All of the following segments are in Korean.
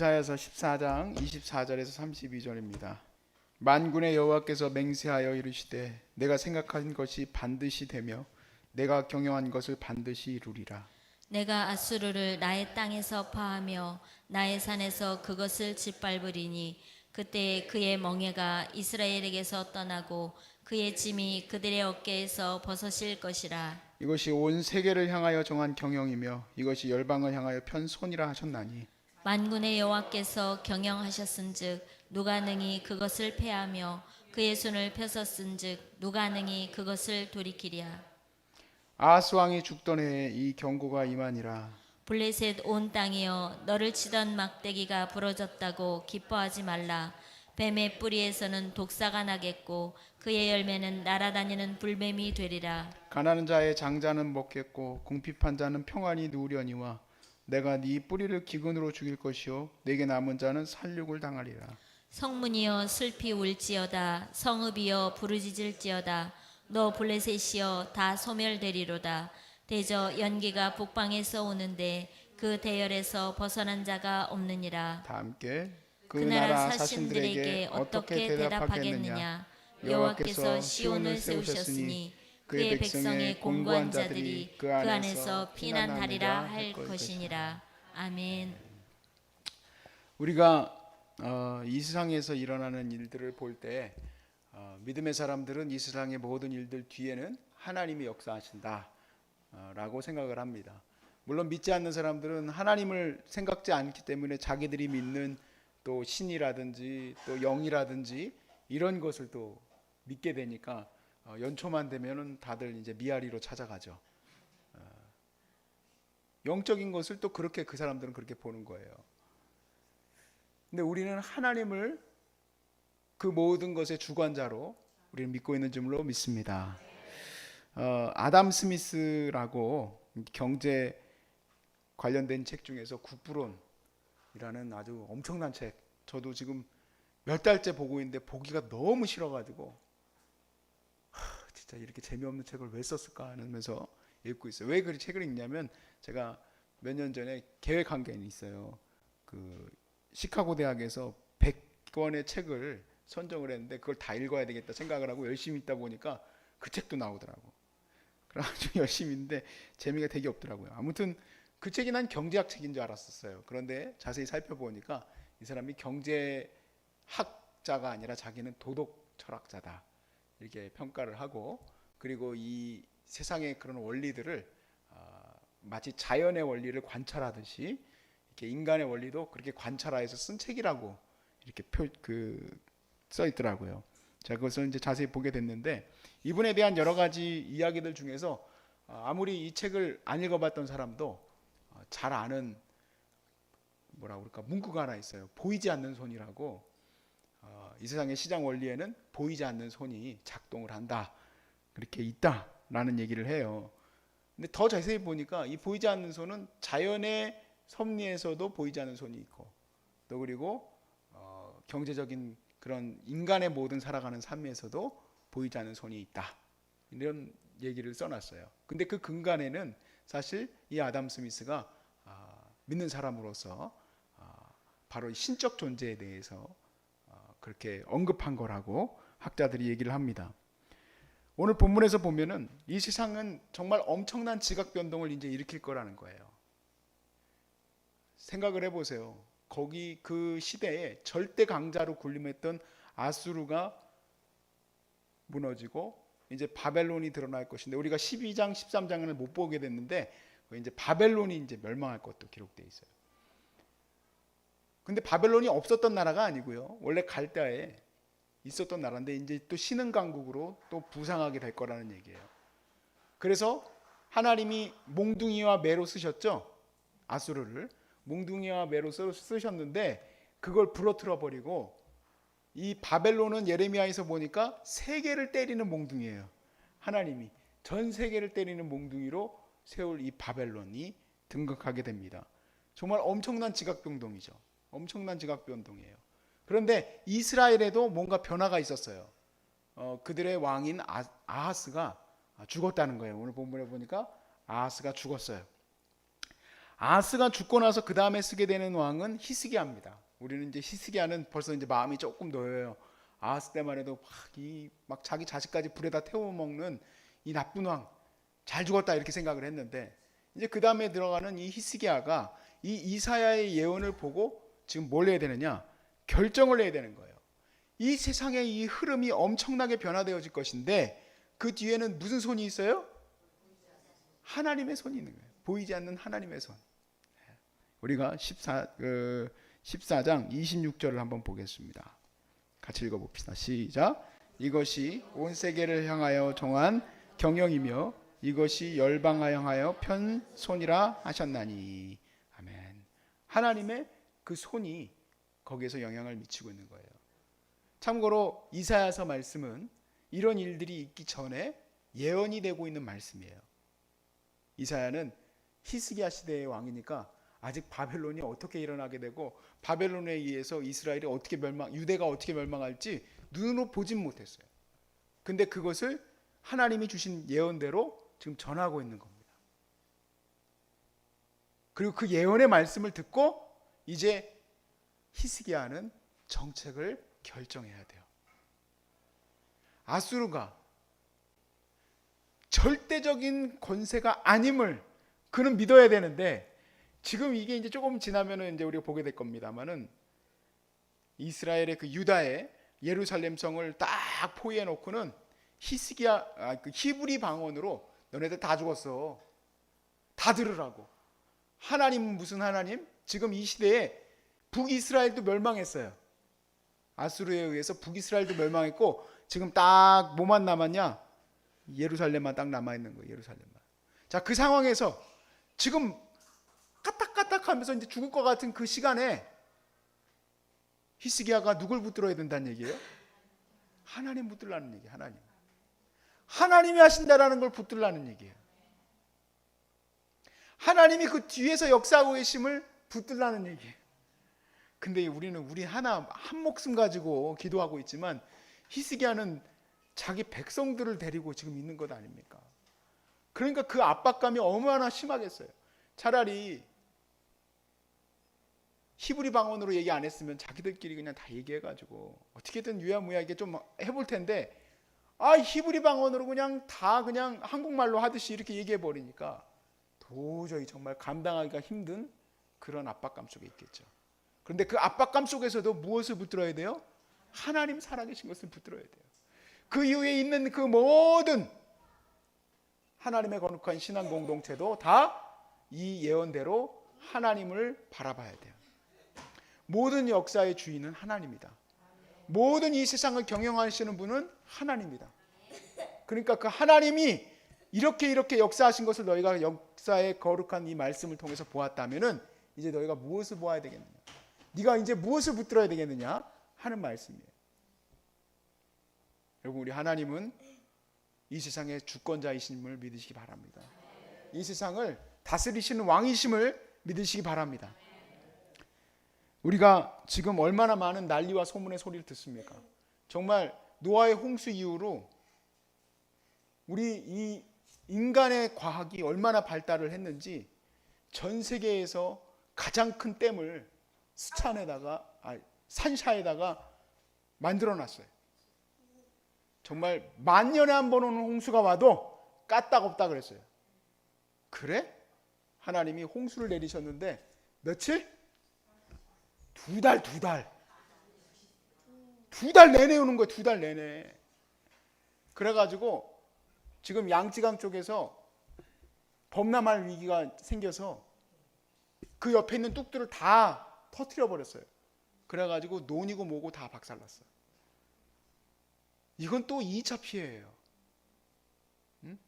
이사야서 14장 24절에서 32절입니다. 만군의 여호와께서 맹세하여 이르시되 내가 생각한 것이 반드시 되며 내가 경영한 것을 반드시 이루리라. 내가 아수르를 나의 땅에서 파하며 나의 산에서 그것을 짓밟으리니 그때 그의 멍에가 이스라엘에게서 떠나고 그의 짐이 그들의 어깨에서 벗어질 것이라 이것이 온 세계를 향하여 정한 경영이며 이것이 열방을 향하여 편 손이라 하셨나니 만군의 여호와께서 경영하셨은즉 누가 능히 그것을 패하며 그의 손을 펴섰은즉 누가 능히 그것을 돌이키랴. 아하스 왕이 죽던 해에 이 경고가 임하니라. 블레셋 온 땅이여 너를 치던 막대기가 부러졌다고 기뻐하지 말라. 뱀의 뿌리에서는 독사가 나겠고 그의 열매는 날아다니는 불뱀이 되리라. 가난한 자의 장자는 먹겠고 궁핍한 자는 평안히 누우려니와 내가 네 뿌리를 기근으로 죽일 것이요 내게 남은 자는 살육을 당하리라. 성문이여 슬피 울지어다. 성읍이여 부르짖을지어다. 너 블레셋이여 다 소멸되리로다. 대저 연기가 북방에서 오는데 그 대열에서 벗어난 자가 없느니라. 다 함께 그 나라 사신들에게 어떻게 대답하겠느냐? 여호와께서 시온을 세우셨으니 그의 백성의 공고한 자들이 그 안에서 피난하리라 할 것이니라. 아멘. 우리가 어, 이 세상에서 일어나는 일들을 볼때 어, 믿음의 사람들은 이 세상의 모든 일들 뒤에는 하나님이 역사하신다라고 생각을 합니다. 물론 믿지 않는 사람들은 하나님을 생각지 않기 때문에 자기들이 믿는 또 신이라든지 또 영이라든지 이런 것을 또 믿게 되니까 어, 연초만 되면은 다들 이제 미아리로 찾아가죠. 어, 영적인 것을 또 그렇게 그 사람들은 그렇게 보는 거예요. 근데 우리는 하나님을 그 모든 것의 주관자로 우리는 믿고 있는 줄로 믿습니다. 어, 아담 스미스라고 경제 관련된 책 중에서 국부론이라는 아주 엄청난 책. 저도 지금 몇 달째 보고 있는데 보기가 너무 싫어가지고 하, 진짜 이렇게 재미없는 책을 왜 썼을까 하면서 읽고 있어요. 왜그 책을 읽냐면 제가 몇 년 전에 계획한 게 있어요. 그 시카고 대학에서 100권의 책을 선정을 했는데 그걸 다 읽어야 되겠다 생각을 하고 열심히 읽다 보니까 그 책도 나오더라고. 그래가지고 열심히 읽는데 재미가 되게 없더라고요. 아무튼 그 책이 난 경제학 책인 줄 알았었어요. 그런데 자세히 살펴보니까 이 사람이 경제학자가 아니라 자기는 도덕 철학자다. 이렇게 평가를 하고 그리고 이 세상의 그런 원리들을 아, 마치 자연의 원리를 관찰하듯이 이렇게 인간의 원리도 그렇게 관찰하여서 쓴 책이라고 이렇게 표, 그 써 있더라고요. 자, 그것을 이제 자세히 보게 됐는데 이분에 대한 여러 가지 이야기들 중에서 아, 아무리 이 책을 안 읽어봤던 사람도 어, 잘 아는 뭐라 그럴까 문구가 하나 있어요. 보이지 않는 손이라고 어, 이 세상의 시장 원리에는 보이지 않는 손이 작동을 한다. 그렇게 있다라는 얘기를 해요. 근데 더 자세히 보니까 이 보이지 않는 손은 자연의 섭리에서도 보이지 않는 손이 있고 또 그리고 어, 경제적인 그런 인간의 모든 살아가는 삶에서도 보이지 않는 손이 있다 이런 얘기를 써놨어요. 근데 그 근간에는 사실 이 아담 스미스가 아, 믿는 사람으로서 아, 바로 이 신적 존재에 대해서 아, 그렇게 언급한 거라고 학자들이 얘기를 합니다. 오늘 본문에서 보면은 이 세상은 정말 엄청난 지각 변동을 이제 일으킬 거라는 거예요. 생각을 해보세요. 거기 그 시대에 절대 강자로 군림했던 아수르가 무너지고 이제 바벨론이 드러날 것인데 우리가 12장, 13장을 못 보게 됐는데 이제 바벨론이 이제 멸망할 것도 기록되어 있어요. 근데 바벨론이 없었던 나라가 아니고요. 원래 갈대아에 있었던 나라인데 이제 또 신흥 강국으로 또 부상하게 될 거라는 얘기예요. 그래서 하나님이 몽둥이와 매로 쓰셨죠. 아수르를 몽둥이와 매로 쓰- 쓰셨는데 그걸 부러뜨려 버리고 이 바벨론은 예레미야에서 보니까 세계를 때리는 몽둥이에요. 하나님이 전 세계를 때리는 몽둥이로 세울 이 바벨론이 등극하게 됩니다. 정말 엄청난 지각 변동이죠. 엄청난 지각 변동이에요. 그런데 이스라엘에도 뭔가 변화가 있었어요. 어, 그들의 왕인 아, 아하스가 죽었다는 거예요. 오늘 본문에 보니까 아하스가 죽었어요. 아스가 죽고 나서 그 다음에 쓰게 되는 왕은 히스기야입니다. 우리는 이제 히스기야는 벌써 이제 마음이 조금 놓여요. 아스 때만 해도 막 이 막 자기 자식까지 불에다 태워 먹는 이 나쁜 왕 잘 죽었다 이렇게 생각을 했는데 이제 그 다음에 들어가는 이 히스기야가 이 이사야의 예언을 보고 지금 뭘 해야 되느냐 결정을 해야 되는 거예요. 이 세상의 이 흐름이 엄청나게 변화되어질 것인데 그 뒤에는 무슨 손이 있어요? 하나님의 손이 있는 거예요. 보이지 않는 하나님의 손. 우리가 14, 그 14장 26절을 한번 보겠습니다. 같이 읽어봅시다. 시작. 이것이 온 세계를 향하여 정한 경영이며 이것이 열방하 향하여 편손이라 하셨나니. 아멘. 하나님의 그 손이 거기에서 영향을 미치고 있는 거예요. 참고로 이사야서 말씀은 이런 일들이 있기 전에 예언이 되고 있는 말씀이에요. 이사야는 히스기야 시대의 왕이니까 아직 바벨론이 어떻게 일어나게 되고 바벨론에 의해서 이스라엘이 어떻게 멸망, 유대가 어떻게 멸망할지 눈으로 보진 못했어요. 근데 그것을 하나님이 주신 예언대로 지금 전하고 있는 겁니다. 그리고 그 예언의 말씀을 듣고 이제 히스기야는 정책을 결정해야 돼요. 아수르가 절대적인 권세가 아님을 그는 믿어야 되는데 지금 이게 이제 조금 지나면은 이제 우리가 보게 될 겁니다만은 이스라엘의 그 유다의 예루살렘 성을 딱 포위해 놓고는 히스기야 아, 그 히브리 방언으로 너네들 다 죽었어. 다 들으라고. 하나님은 무슨 하나님? 지금 이 시대에 북이스라엘도 멸망했어요. 아수르에 의해서 북이스라엘도 멸망했고 지금 딱 뭐만 남았냐? 예루살렘만 딱 남아 있는 거예요. 예루살렘만. 자, 그 상황에서 지금 까딱까딱 하면서 이제 죽을 것 같은 그 시간에 히스기야가 누굴 붙들어야 된다는 얘기예요? 하나님 붙들라는 얘기. 하나님. 하나님이 하신다라는 걸 붙들라는 얘기예요. 하나님이 그 뒤에서 역사하고 계심을 붙들라는 얘기예요. 근데 우리는 우리 하나 한 목숨 가지고 기도하고 있지만 히스기야는 자기 백성들을 데리고 지금 있는 것 아닙니까? 그러니까 그 압박감이 얼마나 심하겠어요. 차라리 히브리 방언으로 얘기 안 했으면 자기들끼리 그냥 다 얘기해가지고 어떻게든 유야무야하게 좀 해볼 텐데 아 히브리 방언으로 그냥 다 그냥 한국말로 하듯이 이렇게 얘기해 버리니까 도저히 정말 감당하기가 힘든 그런 압박감 속에 있겠죠. 그런데 그 압박감 속에서도 무엇을 붙들어야 돼요? 하나님 살아계신 것을 붙들어야 돼요. 그 이후에 있는 그 모든 하나님의 거룩한 신앙 공동체도 다 이 예언대로 하나님을 바라봐야 돼요. 모든 역사의 주인은 하나님이다. 모든 이 세상을 경영하시는 분은 하나님이다. 그러니까 그 하나님이 이렇게 이렇게 역사하신 것을 너희가 역사의 거룩한 이 말씀을 통해서 보았다면은 이제 너희가 무엇을 보아야 되겠느냐? 네가 이제 무엇을 붙들어야 되겠느냐 하는 말씀이에요. 여러분 우리 하나님은 이 세상의 주권자이심을 믿으시기 바랍니다. 이 세상을 다스리시는 왕이심을 믿으시기 바랍니다. 우리가 지금 얼마나 많은 난리와 소문의 소리를 듣습니까? 정말 노아의 홍수 이후로 우리 이 인간의 과학이 얼마나 발달을 했는지 전 세계에서 가장 큰 댐을 스찬에다가 아, 산샤에다가 만들어 놨어요. 정말 만 년에 한 번 오는 홍수가 와도 까딱 없다 그랬어요. 그래? 하나님이 홍수를 내리셨는데 며칠? 두 달, 두 달. 두 달 내내 오는 거예요, 두 달 내내. 그래가지고 지금 양쯔강 쪽에서 범람할 위기가 생겨서 그 옆에 있는 뚝들을 다 터트려 버렸어요. 그래가지고 논이고 뭐고 다 박살났어요. 이건 또 2차 피해예요. 응?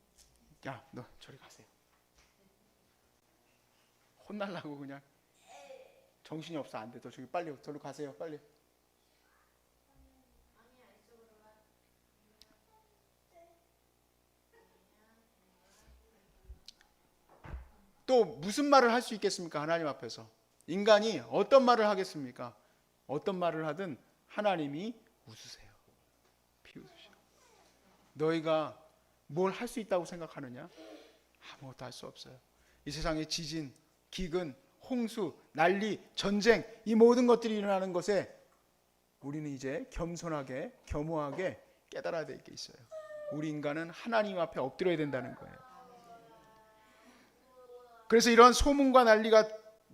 야, 너 저리 가세요. 혼날라고 그냥 정신이 없어 안 돼. 너 저기 빨리 저리 가세요. 빨리. 또 무슨 말을 할 수 있겠습니까? 하나님 앞에서. 인간이 어떤 말을 하겠습니까? 어떤 말을 하든 하나님이 웃으세요. 비웃으셔. 너희가 뭘 할 수 있다고 생각하느냐? 아무것도 할 수 없어요. 이 세상의 지진, 기근, 홍수, 난리, 전쟁 이 모든 것들이 일어나는 것에 우리는 이제 겸손하게 겸허하게 깨달아야 될 게 있어요. 우리 인간은 하나님 앞에 엎드려야 된다는 거예요. 그래서 이런 소문과 난리가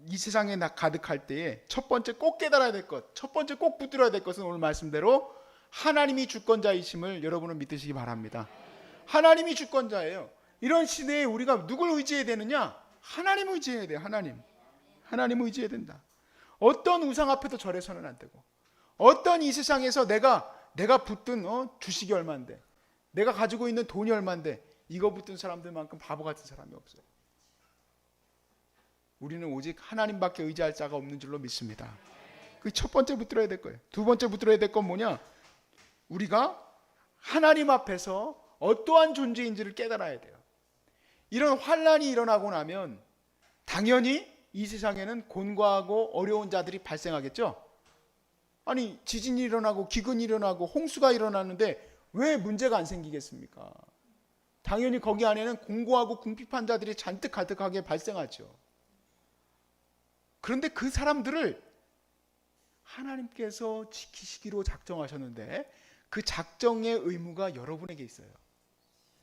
이 세상에 나 가득할 때에 첫 번째 꼭 깨달아야 될 것, 첫 번째 꼭 붙들어야 될 것은 오늘 말씀대로 하나님이 주권자이심을 여러분은 믿으시기 바랍니다. 하나님이 주권자예요. 이런 시대에 우리가 누굴 의지해야 되느냐? 하나님 의지해야 돼요. 하나님. 하나님 의지해야 된다. 어떤 우상 앞에도 절해서는 안 되고 어떤 이 세상에서 내가 내가 붙든 어, 주식이 얼마인데 내가 가지고 있는 돈이 얼마인데 이거 붙든 사람들만큼 바보 같은 사람이 없어요. 우리는 오직 하나님밖에 의지할 자가 없는 줄로 믿습니다. 그 첫 번째 붙들어야 될 거예요. 두 번째 붙들어야 될 건 뭐냐? 우리가 하나님 앞에서 어떠한 존재인지를 깨달아야 돼요. 이런 환란이 일어나고 나면 당연히 이 세상에는 곤고하고 어려운 자들이 발생하겠죠. 아니 지진이 일어나고 기근이 일어나고 홍수가 일어나는데 왜 문제가 안 생기겠습니까? 당연히 거기 안에는 공고하고 궁핍한 자들이 잔뜩 가득하게 발생하죠. 그런데 그 사람들을 하나님께서 지키시기로 작정하셨는데 그 작정의 의무가 여러분에게 있어요.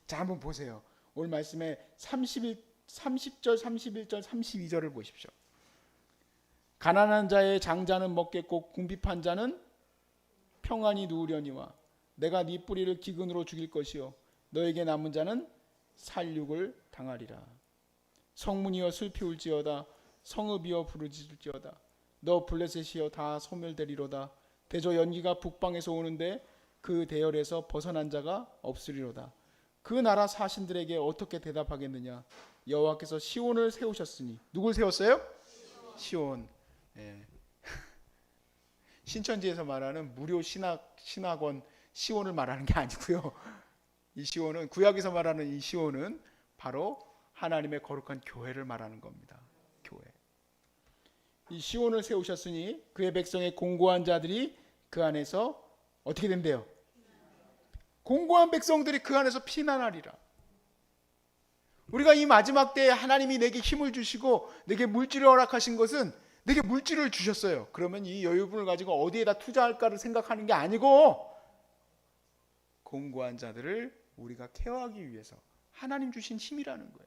자, 한번 보세요. 오늘 말씀에 31, 30절, 31절, 32절을 보십시오. 가난한 자의 장자는 먹겠고 궁핍한 자는 평안히 누우려니와 내가 네 뿌리를 기근으로 죽일 것이요 너에게 남은 자는 살육을 당하리라. 성문이여 슬피 울지어다 성읍이여 부르짖을지어다 너 블레셋이여 다 소멸되리로다 대저 연기가 북방에서 오는데 그 대열에서 벗어난 자가 없으리로다 그 나라 사신들에게 어떻게 대답하겠느냐 여호와께서 시온을 세우셨으니 누굴 세웠어요? 시온. 예. 신천지에서 말하는 무료 신학 신학원 시온을 말하는 게 아니고요. 이 시온은 구약에서 말하는 이 시온은 바로 하나님의 거룩한 교회를 말하는 겁니다. 이 시온을 세우셨으니 그의 백성의 공고한 자들이 그 안에서 어떻게 된대요? 공고한 백성들이 그 안에서 피난하리라. 우리가 이 마지막 때에 하나님이 내게 힘을 주시고 내게 물질을 허락하신 것은 내게 물질을 주셨어요. 그러면 이 여유분을 가지고 어디에다 투자할까를 생각하는 게 아니고 공고한 자들을 우리가 케어하기 위해서 하나님 주신 힘이라는 거예요.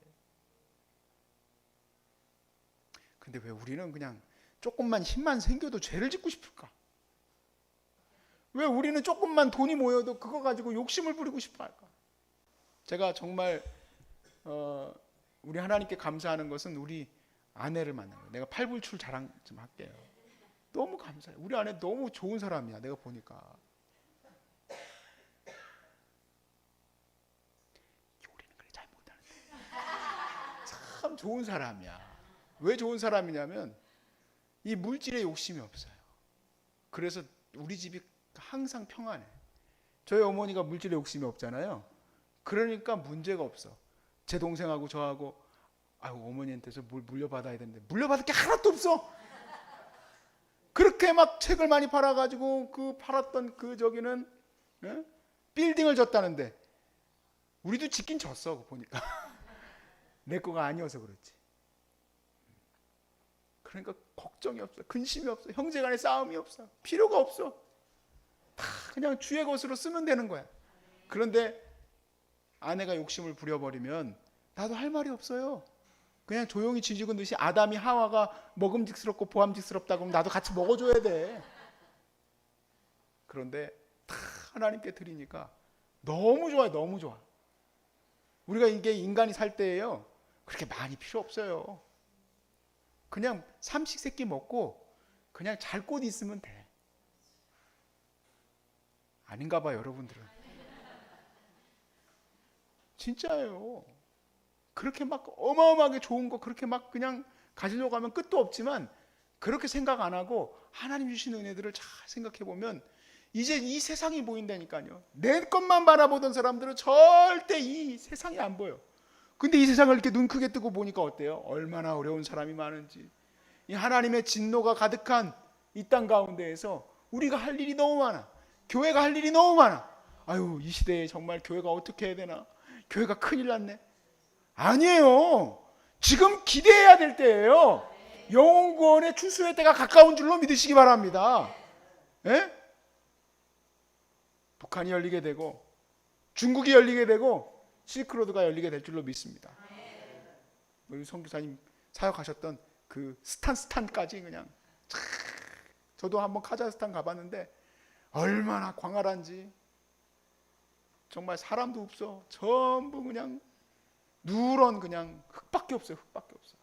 근데 왜 우리는 그냥 조금만 힘만 생겨도 죄를 짓고 싶을까? 왜 우리는 조금만 돈이 모여도 그거 가지고 욕심을 부리고 싶어 할까? 제가 정말 어, 우리 하나님께 감사하는 것은 우리 아내를 만난 거예요. 내가 팔불출 자랑 좀 할게요. 너무 감사해. 우리 아내 너무 좋은 사람이야. 내가 보니까. 요리는 그래 잘 못하는데. 참 좋은 사람이야. 왜 좋은 사람이냐면 이 물질에 욕심이 없어요. 그래서 우리 집이 항상 평안해. 저희 어머니가 물질에 욕심이 없잖아요. 그러니까 문제가 없어. 제 동생하고 저하고 아유 어머니한테서 뭘 물려받아야 되는데 물려받을 게 하나도 없어. 그렇게 막 책을 많이 팔아가지고 그 팔았던 그 저기는 예? 빌딩을 졌다는데 우리도 짓긴 졌어 그거 보니까 내 거가 아니어서 그렇지. 그러니까 걱정이 없어, 근심이 없어, 형제 간의 싸움이 없어, 필요가 없어. 다 그냥 주의 것으로 쓰면 되는 거야. 그런데 아내가 욕심을 부려버리면 나도 할 말이 없어요. 그냥 조용히 지지고 듯이 아담이 하와가 먹음직스럽고 보암직스럽다고 하면 나도 같이 먹어줘야 돼. 그런데 다 하나님께 드리니까 너무 좋아요, 너무 좋아. 우리가 이게 인간이 살 때예요. 그렇게 많이 필요 없어요. 그냥 삼식 세끼 먹고 그냥 잘 곳 있으면 돼. 아닌가 봐 여러분들은. 진짜예요. 그렇게 막 어마어마하게 좋은 거 그렇게 막 그냥 가지려고 하면 끝도 없지만 그렇게 생각 안 하고 하나님 주신 은혜들을 잘 생각해 보면 이제 이 세상이 보인다니까요. 내 것만 바라보던 사람들은 절대 이 세상이 안 보여. 근데 이 세상을 이렇게 눈 크게 뜨고 보니까 어때요? 얼마나 어려운 사람이 많은지. 이 하나님의 진노가 가득한 이 땅 가운데에서 우리가 할 일이 너무 많아. 교회가 할 일이 너무 많아. 아유, 이 시대에 정말 교회가 어떻게 해야 되나? 교회가 큰일 났네. 아니에요. 지금 기대해야 될 때예요. 영혼구원의 추수의 때가 가까운 줄로 믿으시기 바랍니다. 예? 북한이 열리게 되고 중국이 열리게 되고 실크로드가 열리게 될 줄로 믿습니다. 우리 선교사님 사역하셨던 그 스탄 스탄까지 그냥 촤, 저도 한번 카자흐스탄 가봤는데 얼마나 광활한지. 정말 사람도 없어. 전부 그냥 누런 그냥 흙밖에 없어요 흙밖에 없어.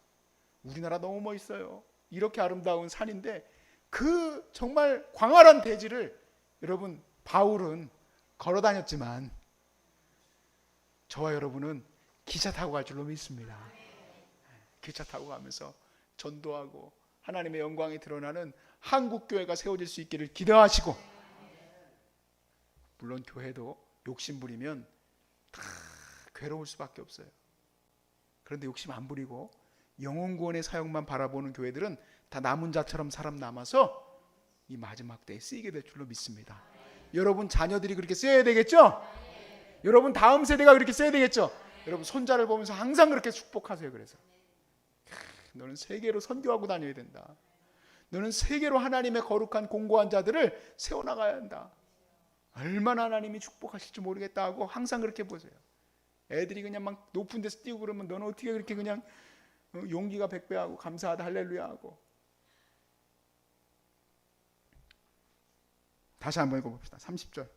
우리나라 너무 멋있어요. 이렇게 아름다운 산인데 그 정말 광활한 대지를 여러분 바울은 걸어 다녔지만 저와 여러분은 기차 타고 갈 줄로 믿습니다 기차 타고 가면서 전도하고 하나님의 영광이 드러나는 한국 교회가 세워질 수 있기를 기대하시고 물론 교회도 욕심 부리면 다 괴로울 수밖에 없어요. 그런데 욕심 안 부리고 영혼 구원의 사역만 바라보는 교회들은 다 남은 자처럼 사람 남아서 이 마지막 때에 쓰이게 될 줄로 믿습니다. 여러분 자녀들이 그렇게 써야 되겠죠? 여러분 다음 세대가 그렇게 써야 되겠죠? 여러분 손자를 보면서 항상 그렇게 축복하세요. 그래서 너는 세계로 선교하고 다녀야 된다. 너는 세계로 하나님의 거룩한 공고한 자들을 세워나가야 한다. 얼마나 하나님이 축복하실지 모르겠다 하고 항상 그렇게 보세요. 애들이 그냥 막 높은 데서 뛰고 그러면 너는 어떻게 그렇게 그냥 어, 용기가 백배하고 감사하다 할렐루야 하고 다시 한번 읽어봅시다. 30절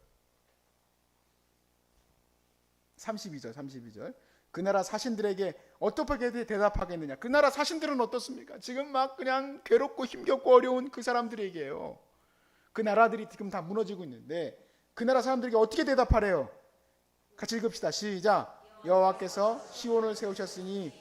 32절 32절. 그 나라 사신들에게 어떻게 대답하겠느냐? 그 나라 사신들은 어떻습니까? 지금 막 그냥 괴롭고 힘겹고 어려운 그 사람들에게요. 그 나라들이 지금 다 무너지고 있는데 그 나라 사람들에게 어떻게 대답하래요? 같이 읽읍시다. 시작. 여호와께서 시온을 세우셨으니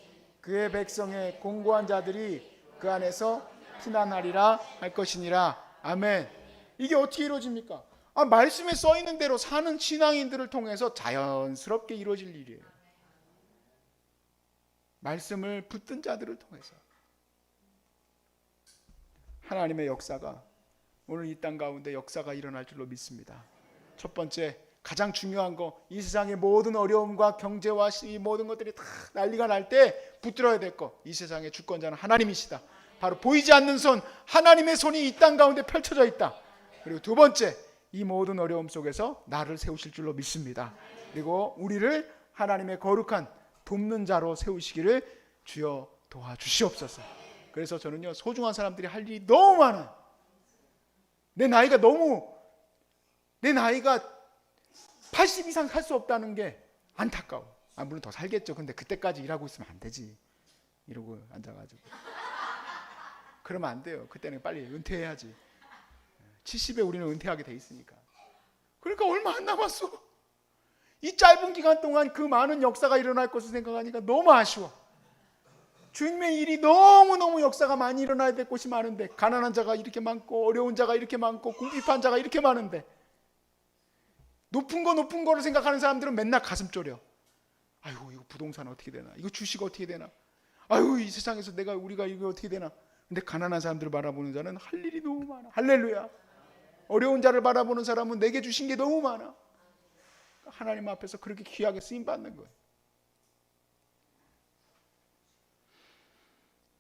그의 백성의 공고한 자들이 그 안에서 피난하리라 할 것이니라. 아멘. 이게 어떻게 이루어집니까 아, 말씀에 써 있는 대로 사는 신앙인들을 통해서 자연스럽게 이루어질 일이에요. 말씀을 붙든 자들을 통해서 하나님의 역사가 오늘 이 땅 가운데 역사가 일어날 줄로 믿습니다. 첫 번째 가장 중요한 거 이 세상의 모든 어려움과 경제와 이 모든 것들이 다 난리가 날 때 붙들어야 될 거. 이 세상의 주권자는 하나님이시다. 바로 보이지 않는 손 하나님의 손이 이 땅 가운데 펼쳐져 있다. 그리고 두 번째 이 모든 어려움 속에서 나를 세우실 줄로 믿습니다. 그리고 우리를 하나님의 거룩한 돕는 자로 세우시기를 주여 도와주시옵소서. 그래서 저는요 소중한 사람들이 할 일이 너무 많아. 내 나이가 너무 내 나이가 80 이상 살 수 없다는 게 안타까워. 아 물론 더 살겠죠. 근데 그때까지 일하고 있으면 안 되지. 이러고 앉아가지고 그러면 안 돼요. 그때는 빨리 은퇴해야지. 70에 우리는 은퇴하게 돼 있으니까. 그러니까 얼마 안 남았어. 이 짧은 기간 동안 그 많은 역사가 일어날 것을 생각하니까 너무 아쉬워. 주님의 일이 너무너무 역사가 많이 일어나야 될 곳이 많은데 가난한 자가 이렇게 많고 어려운 자가 이렇게 많고 궁핍한 자가 이렇게 많은데 높은 거 높은 거를 생각하는 사람들은 맨날 가슴 졸여. 아이고 이거 부동산 어떻게 되나? 이거 주식 어떻게 되나? 아이고 이 세상에서 내가 우리가 이거 어떻게 되나? 근데 가난한 사람들을 바라보는 자는 할 일이 너무 많아. 할렐루야. 어려운 자를 바라보는 사람은 내게 주신 게 너무 많아. 하나님 앞에서 그렇게 귀하게 쓰임 받는 거예요.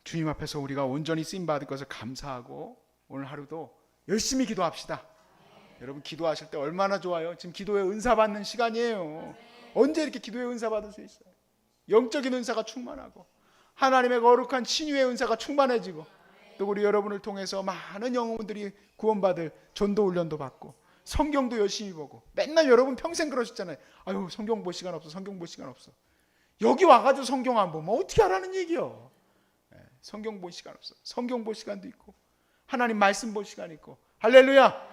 주님 앞에서 우리가 온전히 쓰임 받을 것을 감사하고 오늘 하루도 열심히 기도합시다. 여러분 기도하실 때 얼마나 좋아요. 지금 기도에 은사 받는 시간이에요. 언제 이렇게 기도에 은사 받을 수 있어요? 영적인 은사가 충만하고 하나님의 거룩한 신유의 은사가 충만해지고 또 우리 여러분을 통해서 많은 영혼들이 구원받을 전도 훈련도 받고 성경도 열심히 보고 맨날 여러분 평생 그러셨잖아요. 아유 성경 볼 시간 없어. 성경 볼 시간 없어. 여기 와가지고 성경 안 보면 어떻게 하라는 얘기요? 예, 성경 볼 시간 없어. 성경 볼 시간도 있고 하나님 말씀 볼 시간 있고 할렐루야.